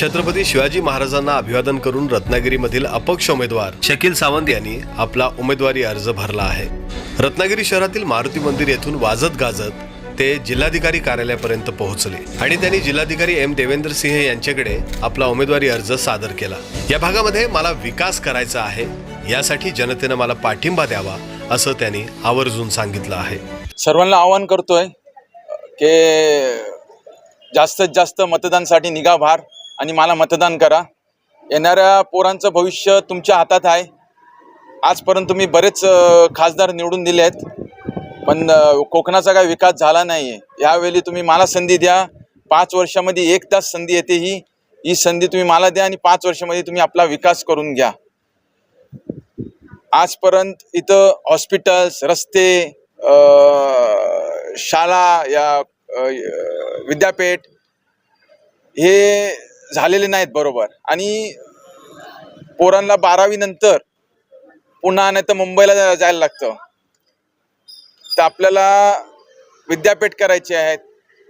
छत्रपती शिवाजी महाराजांना अभिवादन करून रत्नागिरीमधील अपक्ष उमेदवार शकील सावंत यांनी आपला उमेदवारी अर्ज भरला आहे. रत्नागिरी शहरातील मारुती मंदिर येथून वाजत गाजत ते जिल्हाधिकारी कार्यालयापर्यंत पोहोचले आणि त्यांनी जिल्हाधिकारी एम देवेंद्र सिंह यांच्याकडे आपला उमेदवारी अर्ज सादर केला. या भागामध्ये मला विकास करायचा आहे यासाठी जनतेनं मला पाठिंबा द्यावा असं त्यांनी आवर्जून सांगितलं आहे. सर्वांना आवाहन करतोय की जास्तीत जास्त मतदानसाठी निगा भार. आणि मला मतदान करा. येणाऱ्या पोरांचं भविष्य तुमच्या हातात आहे. आजपर्यंत तुम्ही बरेच खासदार निवडून दिले आहेत. पण कोकणाचा काही विकास झाला नाही आहे यावेळी तुम्ही मला संधी द्या. पाच वर्षामध्ये एक तास संधी येते ही. ही संधी तुम्ही मला द्या आणि पाच वर्षामध्ये तुम्ही आपला विकास करून घ्या. आजपर्यंत इथं हॉस्पिटल्स रस्ते शाळा या विद्यापीठ हे झालेले नाहीत बरोबर. आणि पोरांना बारावी नंतर पुन्हा नाही तर मुंबईला जायला लागतं. तर आपल्याला विद्यापीठ करायचे आहेत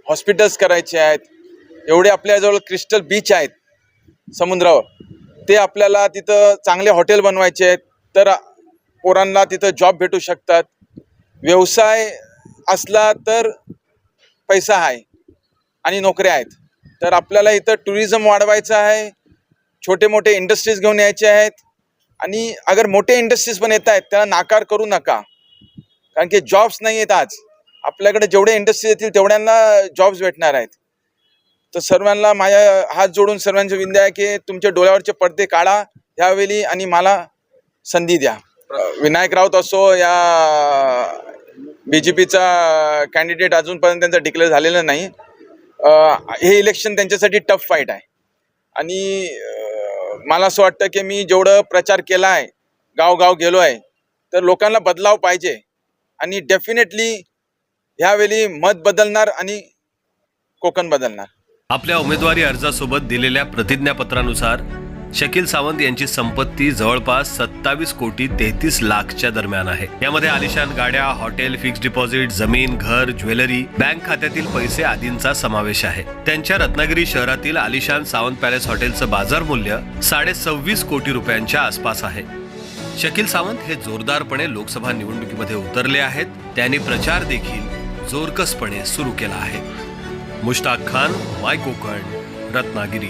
हॉस्पिटल्स करायचे आहेत एवढे आपल्याजवळ क्रिस्टल बीच आहेत समुद्रावर. ते आपल्याला तिथं चांगले हॉटेल बनवायचे आहेत तर पोरांना तिथं जॉब भेटू शकतात. व्यवसाय असला तर पैसा आहे आणि नोकऱ्या आहेत. तर आपल्याला इथं टुरिझम वाढवायचं आहे. छोटे मोठे इंडस्ट्रीज घेऊन यायचे आहेत. आणि अगर मोठे इंडस्ट्रीज पण येत आहेत त्याला नाकार करू नका. कारण की जॉब्स नाही आहेत आज. आपल्याकडे जेवढे इंडस्ट्रीज येतील तेवढ्यांना जॉब्स भेटणार आहेत. तर सर्वांना माझ्या हात जोडून सर्वांची विनंती आहे की तुमच्या डोळ्यावरचे पडदे काढा ह्यावेळी आणि मला संधी द्या. विनायक राऊत असो या बी जे पीचा कॅन्डिडेट अजूनपर्यंत त्यांचा डिक्लेअर झालेला नाही. हे इलेक्शन त्यांच्यासाठी टफ फाईट आहे. आणि मला असं वाटतं की मी जेवढं प्रचार केला आहे गावगाव गेलो आहे तर लोकांना बदलाव पाहिजे. आणि डेफिनेटली ह्यावेळी मत बदलणार आणि कोकण बदलणार. आपल्या उमेदवारी अर्जासोबत दिलेल्या प्रतिज्ञापत्रानुसार शकील सावंत यांची संपत्ती जवळपास सत्तावीस कोटी तेहतीस लाखच्या दरम्यान आहे. यामध्ये आलिशान गाड्या हॉटेल फिक्स डिपॉझिट जमीन घर ज्वेलरी बँक खात्यातील पैसे आदींचा समावेश आहे. त्यांच्या रत्नागिरी शहरातील आलिशान सावंत पॅलेस हॉटेलचं बाजार मूल्य साडे सव्वीस कोटी रुपयांच्या आसपास आहे. शकील सावंत हे जोरदारपणे लोकसभा निवडणुकीमध्ये उतरले आहेत. त्यांनी प्रचार देखील जोरकसपणे सुरू केला आहे. Mushtaq Khan my Konkan Ratnagiri.